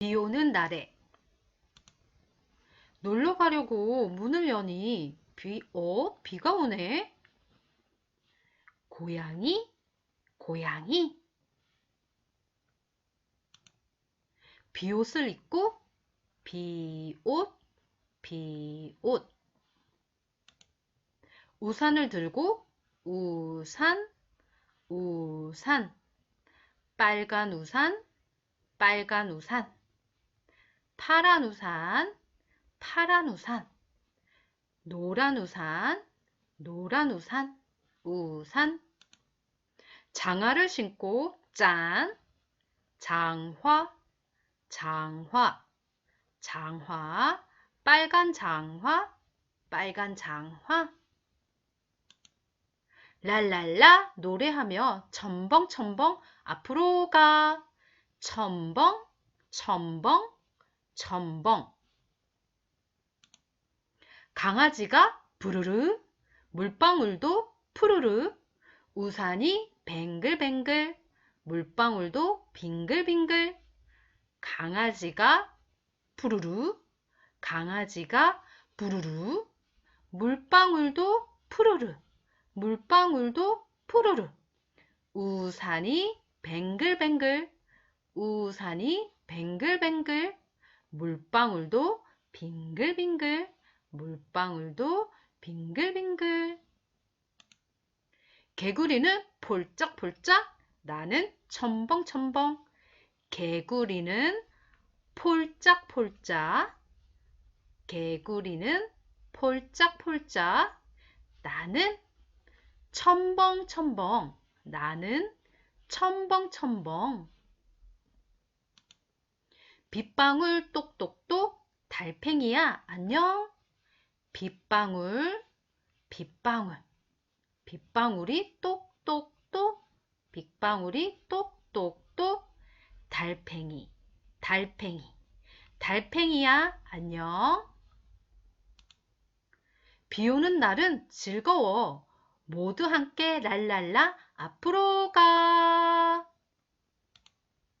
비 오는 날에 놀러 가려고 문을 여니 비, 어? 비가 오네? 고양이, 고양이. 비옷을 입고 비옷, 비옷. 우산을 들고 우산, 우산. 빨간 우산, 빨간 우산. 파란 우산, 파란 우산. 노란 우산, 노란 우산, 우산. 장화를 신고 짠, 장화, 장화, 장화, 빨간 장화, 빨간 장화. 랄랄라 노래하며 첨벙첨벙 앞으로 가. 첨벙, 첨벙, 첨벙. 강아지가 부르르, 물방울도 푸르르, 우산이 뱅글뱅글, 물방울도 빙글빙글. 강아지가 푸르르, 강아지가 부르르, 물방울도 푸르르, 물방울도 푸르르. 우산이 뱅글뱅글, 우산이 뱅글뱅글, 물방울도 빙글빙글, 물방울도 빙글빙글. 개구리는 폴짝폴짝, 나는 첨벙첨벙. 개구리는 폴짝폴짝, 개구리는 폴짝폴짝, 나는 첨벙첨벙, 나는 첨벙첨벙. 빗방울 똑똑똑, 달팽이야, 안녕. 빗방울, 빗방울. 빗방울이 똑똑똑, 빗방울이 똑똑똑, 달팽이, 달팽이, 달팽이야, 안녕. 비 오는 날은 즐거워. 모두 함께 랄랄라 앞으로 가.